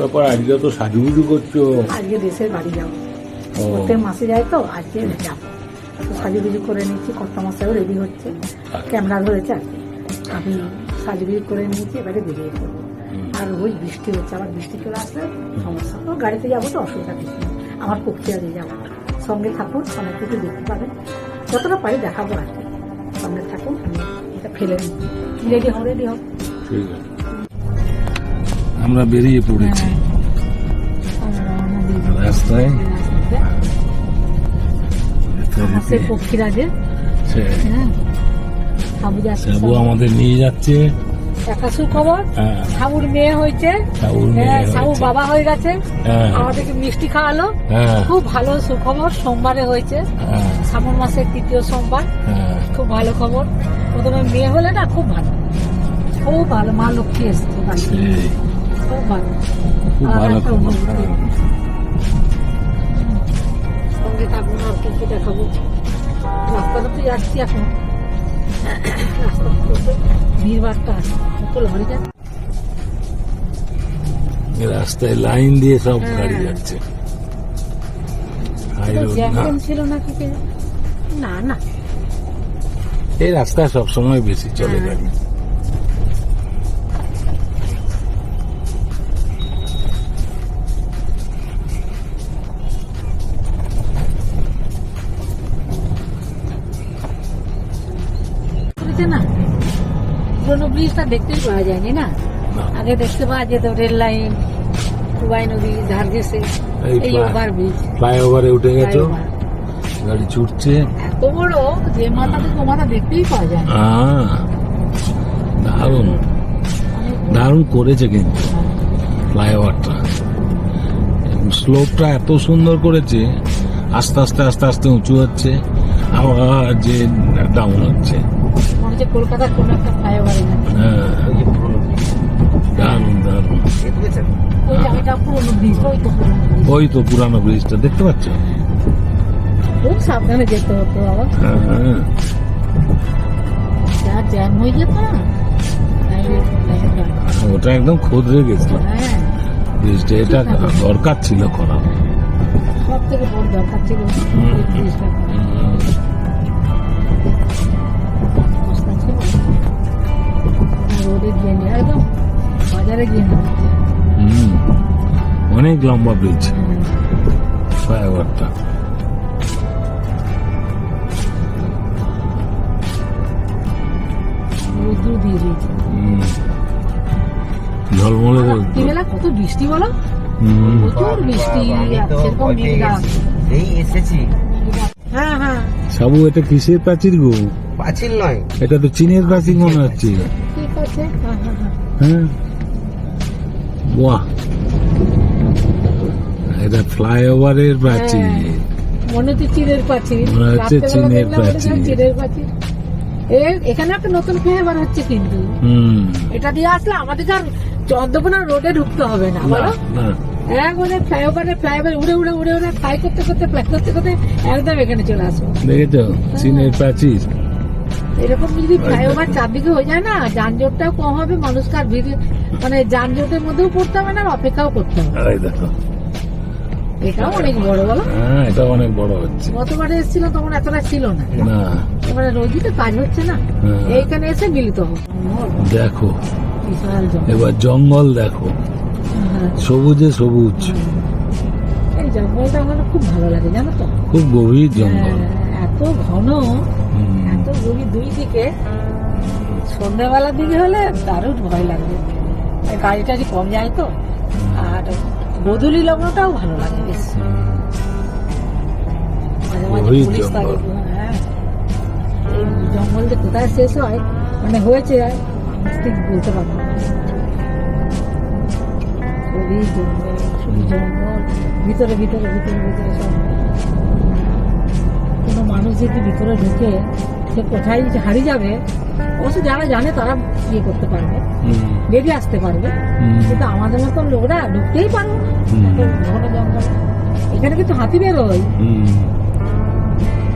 ব্যাপার আজকে তো সাজুগুজু করছ। আজকে দেশের বাড়ি যাব। প্রত্যেক মাসে যাই তো আজকে যাব। সাজুগুজু করে নিচ্ছি কর্তা মশাইও রেডি হচ্ছে। ক্যামেরা ধরেছে আর। আমি সাজুগুজু করে নিয়েছি এবারে বেরিয়ে পড়ব। আর রোজ বৃষ্টি হচ্ছে আবার বৃষ্টি চলে আসলে সমস্যা। তো গাড়িতে যাব তো অসুবিধা কিছু আমার প্রক্রিয়াতে যাব। সঙ্গে থাকুন অনেক কিছু দেখতে পাবেন। যতটা পারি দেখাবো আর কি। সঙ্গে থাকুন এটা ফেলে নিচ্ছি রেডি হও রেডি হও। ঠিক আছে। আমরা বেরিয়ে পড়েছি। রাস্তায় হ্যাঁ। সাবু আমাদের নিয়ে যাচ্ছে। সুখবর হ্যাঁ। সাবুর মেয়ে হয়েছে। হ্যাঁ, সাবু বাবা হয়ে গেছে। হ্যাঁ। আমাদেরকে মিষ্টি খাওয়ালো। হ্যাঁ। খুব ভালো সুখবর সোমবারে হয়েছে। হ্যাঁ। শ্রাবণ মাসের তৃতীয় সোমবার। হ্যাঁ। খুব ভালো খবর। প্রথমে মেয়ে হলে না খুব ভালো। খুব ভালো মা লক্ষ্মী এসছে খুব ভালো খুব ভালো একটা খবর সঙ্গে থাকুন আর কি কি দেখাবো রাস্তাটা তো যাচ্ছি এখন রাস্তা ভিড়ভাড়টা আছে কত লরি যাচ্ছে রাস্তায় লাইন দিয়ে সব। গাড়ি যাচ্ছে ছিল না না না এই রাস্তা সবসময় বেশি চলে। গাড়ি পুরোনো ব্রিজটা দেখতেই পাওয়া যায়নি না। আগে দেখতে পাওয়া যেত রেল লাইন টুবাই নদী ধার ঘেসে এই ওভার ব্রিজ ফ্লাইওভারে উঠে গেছো? গাড়ি ছুটছে? এত বড় যে মাথা ও মাথা দেখতেই পাওয়া যায় দারুণ। দারুণ করেছে কিন্তু ফ্লাইওভারটা স্লোপটা এত সুন্দর করেছে আস্তে আস্তে আস্তে আস্তে উঁচু হচ্ছে আবার যে ডাউন হচ্ছে। হচ্ছে কলকাতার কোন একটা ফ্লাইওভারে না। হ্যাঁ দারুণ দারুণ। ওই তো পুরোনো ব্রিজটা দেখতে পাচ্ছ? খুব সাবধানে যেতে হতো বাবা। হ্যাঁ হ্যাঁ যা জ্যাম হয়ে যেত না। ওটা একদম খোদরে গেছিল। হ্যাঁ। ব্রিজটা এটা দরকার ছিল করা সব থেকে বড় দরকার ছিল রোডে গিয়ে নিয়ে একদম বাজারে গিয়ে হুম অনেক লম্বা ব্রিজ ফ্লাইওভারটা। রোদ্রু দিয়ে দিয়েছে। ঝলমলে রাত্রিবেলা কত বৃষ্টি বলো? প্রচুর বৃষ্টি সেরকম মেঘলা। এই এসেছি। হ্যাঁ হ্যাঁ। সাবু এটা কিসের প্রাচীর গো? পাঁচিল নয়। এটা তো চীনের প্রাচীর মনে হচ্ছে। আছে? হ্যাঁ হ্যাঁ হ্যাঁ। বাহ। এটা ফ্লাইওভারের প্রাচীর। মনে হচ্ছে চীনের প্রাচীর। মনে হচ্ছে চীনের দেখলাম প্রাচীর। চীনের প্রাচীর। এখানে একটা নতুন ফ্লাইওভার হচ্ছে কিন্তু। হুম। এটা দিয়ে আসলে আমাদের আর চন্দ্রকোনা রোডে ঢুকতে হবে না না বলো? একবারে ফ্লাইওভারে ফ্লাইওভার উড়ে উড়ে উড়ে উড়ে ফ্লাই করতে করতে ফ্লাই করতে করতে একদম এখানে চলে আসব। দেখেছ? চীনের প্রাচীর। এরকম যদি ফ্লাইওভার চারদিকে হয়ে যায় না যানজটটাও কম হবে মানুষকে আর ভিড় মানে যানজটের মধ্যেও পড়তে হবে না আর অপেক্ষাও করতে হবে। দেখো। এটাও অনেক বড় বলো। হ্যাঁ এটা অনেক বড় হচ্ছে। গতবারে এসেছিল তখন এতটা ছিল না। না। এবারে রোজই তো কাজ হচ্ছে না। হ্যাঁ। এইখানে এসে মিলিত দেখো। এবার জঙ্গল দেখো। হ্যাঁ। সবুজে সবুজ। এই জঙ্গলটা আমার খুব ভালো লাগে জানো তো। খুব গভীর জঙ্গল। এত ঘন। এত দুই দিকে সন্ধ্যাবেলার দিকে হলে দারুণ ভয় লাগবে গাড়ি টাড়ি কম যায় তো আর বদলি লগ্নটাও ভালো লাগে বেশ। মাঝে মাঝে পুলিশ থাকে জঙ্গল। হ্যাঁ। এই কোথায় শেষ হয়? মানে হয়েছে ঠিক বলতে পারব খুবই জঙ্গল শুধু জঙ্গল ভিতরে ভিতরে ভিতরে ভিতরে সব। কোনো মানুষ যদি ভিতরে ঢুকে সে কোথায় হারিয়ে যাবে অবশ্য যারা জানে তারা ইয়ে করতে পারবে বেরিয়ে আসতে পারবে। কিন্তু আমাদের মতন লোকরা ঢুকতেই পারব এখানে কিন্তু হাতি বেরোয়।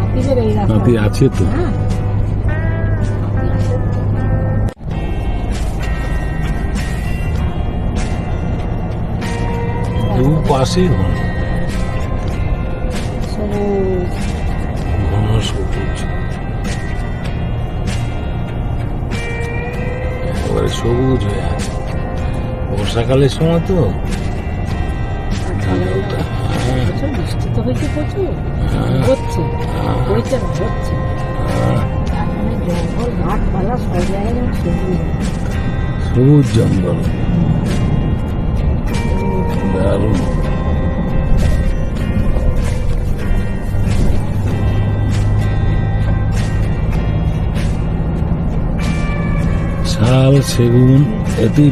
হাতি বেরোয় হাতি আছে তো। হ্যাঁ। পাশেই ঘন সবুজ হয়ে আছে। বর্ষাকালের সময় তো হ্যাঁ, বৃষ্টি তো হয়েছে প্রচুর। হ্যাঁ, হচ্ছে হ্যাঁ, হচ্ছে। জঙ্গল সব জায়গায় যেন সবুজ সবুজ জঙ্গল। দারুণ। শাল সেগুন এতেই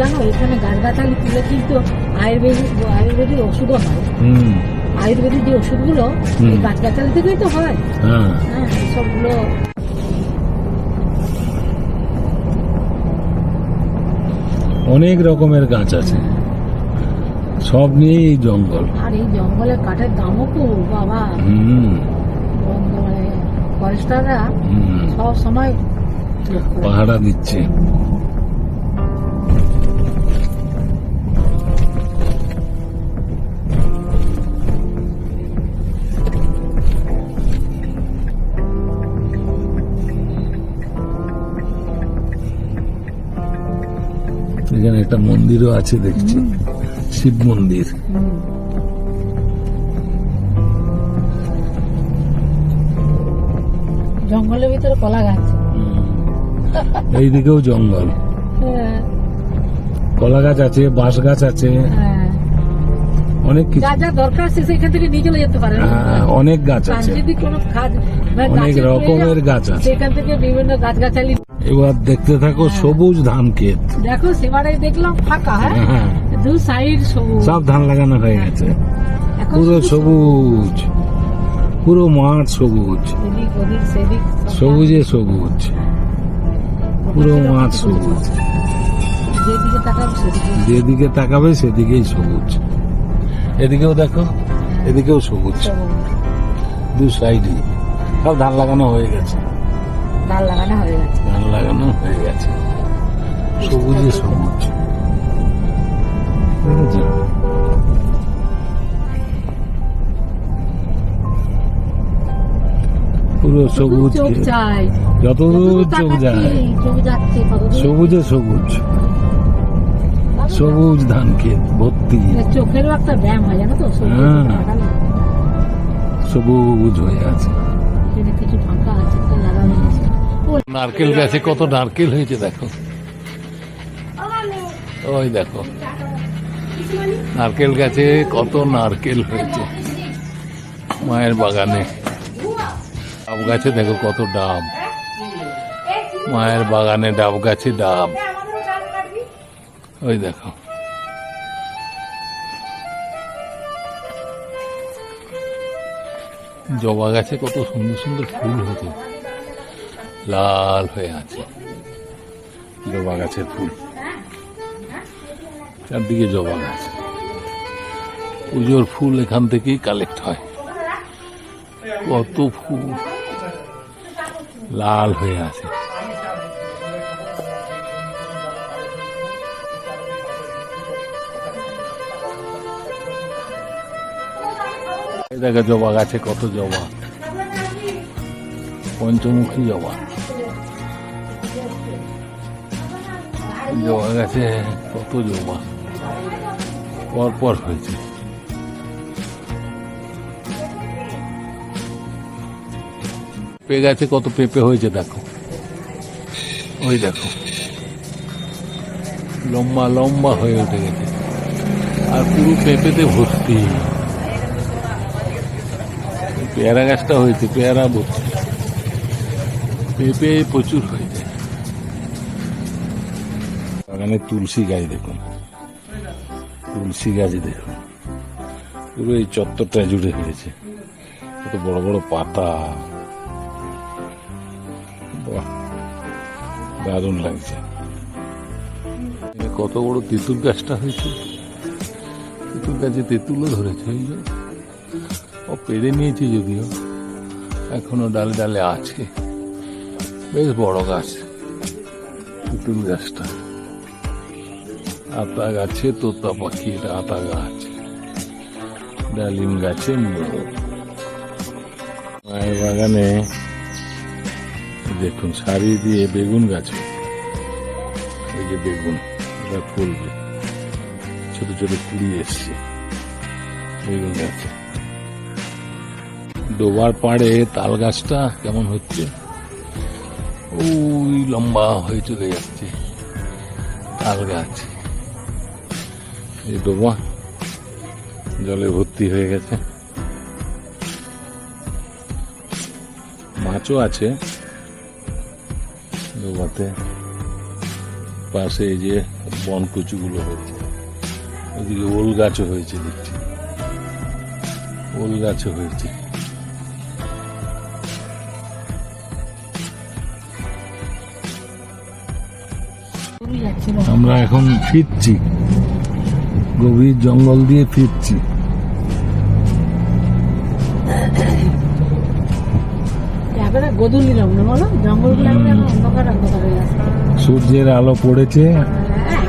জানো? এখানে গাছগাছালি তুলে কিন্তু আয়ুর্বেদিক আয়ুর্বেদিক ওষুধও হয়। আয়ুর্বেদিক যে ওষুধগুলো হুম। এই গাছগাছালি থেকেই তো হয়। হ্যাঁ। হ্যাঁ সবগুলো অনেক রকমের গাছ আছে। সব নিয়ে এই জঙ্গল। আর এই জঙ্গলের কাঠের দামও তো বাবা। হুম। মানে ফরেস্টাররা সব সময় পাহারা দিচ্ছে। এখানে একটা মন্দিরও আছে দেখছি। শিব মন্দির। জঙ্গলের ভিতরে কলা গাছ। এইদিকেও জঙ্গল। হ্যাঁ, কলা গাছ আছে বাঁশ গাছ আছে। হ্যাঁ। অনেক কিছু। যা যা দরকার আছে সেখান থেকে নিয়ে চলে যেতে পারেন। হ্যাঁ, অনেক গাছ আছে। যদি কোনো মানে অনেক রকমের গাছ আছে। সেখান থেকে বিভিন্ন গাছগাছালি এবার দেখতে থাকো সবুজ ধান ক্ষেত দেখো সেবারে দেখলাম ফাঁকা হ্যাঁ। দু সাইড সবুজ সব ধান লাগানো হয়ে গেছে। পুরো সবুজ পুরো মাঠ সবুজ। সবুজে সবুজ। পুরো মাঠ সবুজ। যেদিকে তাকাবো সেদিকেই সবুজ। এদিকেও দেখো এদিকেও সবুজ। দু সাইডে সব ধান লাগানো হয়ে গেছে। ডাল লাগানো হয়ে গেছে। ধান লাগানো হয়ে গেছে। সবুজে সবুজ। সবুজ। যতদূর চোখ যায় সবুজে সবুজ। সবুজ ধান ক্ষেত ভর্তি। চোখেরও একটা ব্যায়াম হয় জানো তো? সবুজ হ্যাঁ। হয়ে আছে। কিছু ফাঁকা নারকেল গাছে কত নারকেল হয়েছে দেখো। ওই দেখো। নারকেল গাছে কত নারকেল হয়েছে। মায়ের বাগানে। ডাব গাছে দেখো কত ডাব। মায়ের বাগানে ডাব গাছে ডাব। ওই দেখো। জবা গাছে কত সুন্দর সুন্দর ফুল হয়েছে। লাল হয়ে আছে। জবা গাছের ফুল। চারদিকে জবা গাছ। পুজোর ফুল এখান থেকেই কালেক্ট হয়। কত ফুল। লাল হয়ে আছে। দেখো জবা গাছে কত জবা। পঞ্চমুখী জবা। জবা গাছে কত জবা। পর পর হয়েছে। পেঁপে গাছে কত পেঁপে হয়েছে দেখো। ওই দেখো। লম্বা লম্বা হয়ে উঠে গেছে। আর পুরো পেঁপেতে ভর্তি। পেয়ারা গাছটা হয়েছে, পেয়ারা ভর্তি। পেঁপে প্রচুর হয়েছে। বাগানে তুলসী গাছ দেখুন। তুলসী গাছ দেখুন। পুরো এই চত্বরটা জুড়ে হয়েছে কত বড় বড় পাতা। বাহ দারুণ লাগছে। কত বড় তেঁতুল গাছটা হয়েছে। তেঁতুল গাছে তেঁতুলও ধরেছে, এই যে। ও পেরে নিয়েছে যদিও। এখনও ডালে ডালে আছে। বেশ বড় গাছ, তেঁতুল গাছটা। আতা গাছে তোতা পাখি, এটা আতা গাছ। ডালিম গাছে মায়ের বাগানে দেখুন সারি দিয়ে বেগুন গাছে। এই যে বেগুন, এটা ফলবে ছোট ছোট কুড়ি এসছে। বেগুন গাছে। ডোবার পাড়ে তাল গাছটা কেমন হচ্ছে? ওই লম্বা হয়ে চলে যাচ্ছে তাল গাছ। এই ডোবা জলে ভর্তি হয়ে গেছে। মাছও আছে। ডোবাতে পাশে এই যে বন কচুগুলো হয়েছে ওদিকে ওল গাছও হয়েছে দেখছি। ওল গাছও হয়েছে। আমরা এখন ফিরছি, গভীর জঙ্গল দিয়ে ফিরছি। বলো? জঙ্গলগুলো অন্ধকার অন্ধকার হয়ে সূর্যের আলো পড়েছে হ্যাঁ,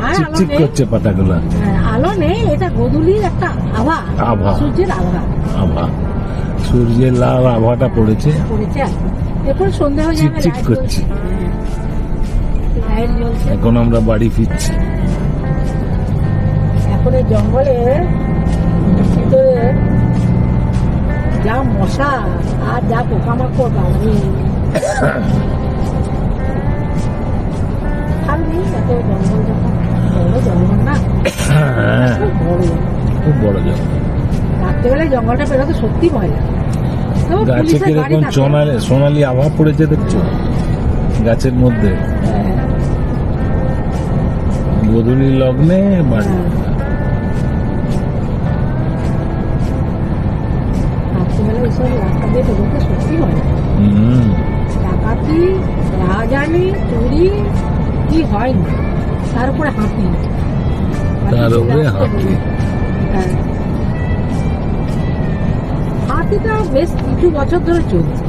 আলো চিকচিক করছে পাতাগুলা। হ্যাঁ, আলো নেই এটা গদুলির একটা আভা। আভা। সূর্যের আভা। আভা। সূর্যের লাল আভাটা পড়েছে। পড়েছে এখন সন্ধে হয়ে যাবে চিকচিক করছে। হ্যাঁ। এখন আমরা বাড়ি ফিরছি। এখন এই জঙ্গলে ভিতরে মশা আর যা পোকামাকড় বাড়বে থাকবি এত জঙ্গল যখন বড় জঙ্গল না হ্যাঁ, খুব বড় জঙ্গল। খুব বড় রাত্রেবেলায় জঙ্গলটা পেরোতে সত্যি ভয় লাগে। গাছে কীরকম। সোনালি সোনালি আভা পড়েছে দেখছ? গাছের মধ্যে। হ্যাঁ, গোধূলি লগ্নে বাড়ি। রাত্রেবেলায় রাস্তা দিয়ে বেরোতে সত্যি লাগে হুম। ডাকাতি রাজানি চুরি কি হয়নি তার উপরে হাতি তার উপরে। হ্যাঁ। হাতিটা বেশ কিছু বছর ধরে চলছে।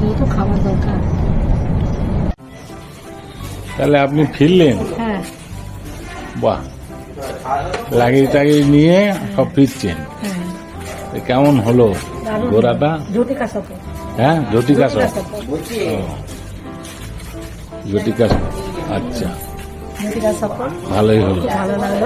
যেহেতু খাবার দরকার। তাহলে আপনি ফিরলেন? হ্যাঁ। বাহ। লাগিয়ে টাগিয়ে নিয়ে সব ফিরছেন। হ্যাঁ। কেমন হলো। ঘোরাটা? হ্যাঁ? ঝটিকা সব সফর। ও। আচ্ছা। ভালোই হলো। ভালো লাগল।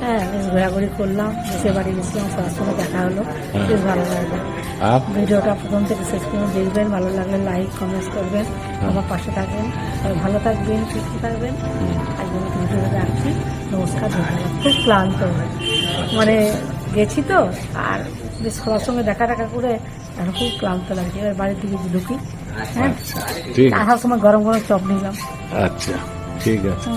হ্যাঁ ঘোরাঘুরি করলাম দেশের বাড়ি গেছিলাম সবার সঙ্গে দেখা হলো। হ্যাঁ। বেশ ভালো লাগল। আর? ভিডিওটা প্রথম থেকে শেষ পর্যন্ত দেখবেন ভালো লাগলে লাইক কমেন্ট করবেন আমার পাশে থাকবেন। আর ভালো থাকবেন সুস্থ থাকবেন। আজকের মতো ভিডিওটা রাখছি। নমস্কার ধন্যবাদ। খুব ক্লান্ত। মানে গেছি তো আর বেশ সবার সঙ্গে দেখা টাকা করে এখন খুব ক্লান্ত লাগছে। এবার বাড়ির দিকে ঢুকি হ্যাঁ? আচ্ছা আসার সময় গরম গরম চপ নিলাম। আচ্ছা ঠিক আছে।